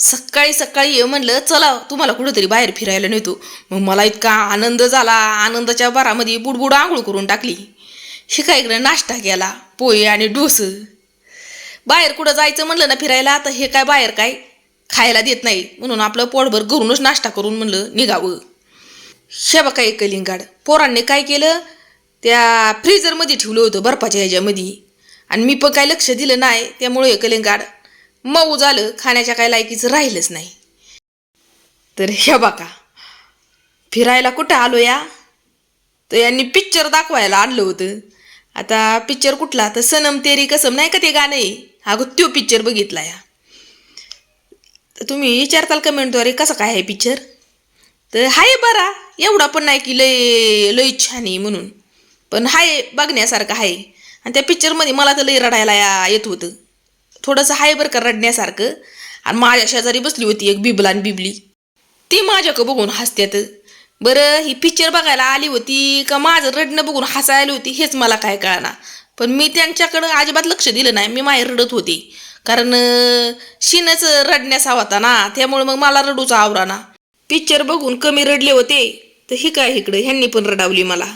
सकाळी सकाळी ये म्हणलं चला तुम्हाला कुठंतरी बाहेर फिरायला नेतो. मग मला इतका आनंद झाला. आनंदाच्या भरामध्ये बुडबुड आंघोळ करून टाकली. शिकायकडे नाश्ता केला पोहे आणि डोस. बाहेर कुठं जायचं म्हणलं ना फिरायला तर हे काय बाहेर काय खायला देत नाही. म्हणून आपलं पोटभर घरूनच नाश्ता करून म्हणलं निघावं. हे बघा एक कलिंगाड. पोरांनी काय केलं? त्या फ्रीजरमध्ये ठेवलं होतं बर्फाच्या ह्याच्यामध्ये. आणि मी पण काय लक्ष दिलं नाही त्यामुळे हे कलिंगाड मऊ झालं खाण्याच्या काय लायकीचं राहिलंच नाही. तर हे बघा फिरायला कुठं आलो या? तर यांनी पिक्चर दाखवायला आणलं होतं. आता पिक्चर कुठला? तर सनम तेरी कसम नाही का ते गाणं? आहे अगं त्यो पिक्चर बघितला या. तर तुम्ही विचारताल कमेंटद्वारे कसा काय आहे पिक्चर तर हाय बरा एवढा पण नाही की लय लय छान आहे म्हणून. पण हाय बघण्यासारखं आहे. आणि त्या पिक्चरमध्ये मला तर लय रडायला या- येत होतं. थोडंसं हाय बरं का रडण्यासारखं. आणि माझ्या शेजारी बसली होती एक बिबला आणि बिबली. ती माझ्याकडं बघून हसत्यात. बरं ही पिक्चर बघायला आली होती का माझं रडणं बघून हसायला होती हेच मला काय कळणार पण मी त्यांच्याकडं अजिबात लक्ष दिलं नाही. मी माहेर रडत होते. कारण शिनच रडण्याचा होता ना. त्यामुळे मग मला रडूचा आवरा ना पिक्चर बघून कमी रडले होते. तर ही काय इकडं? ह्यांनी पण रडावली मला.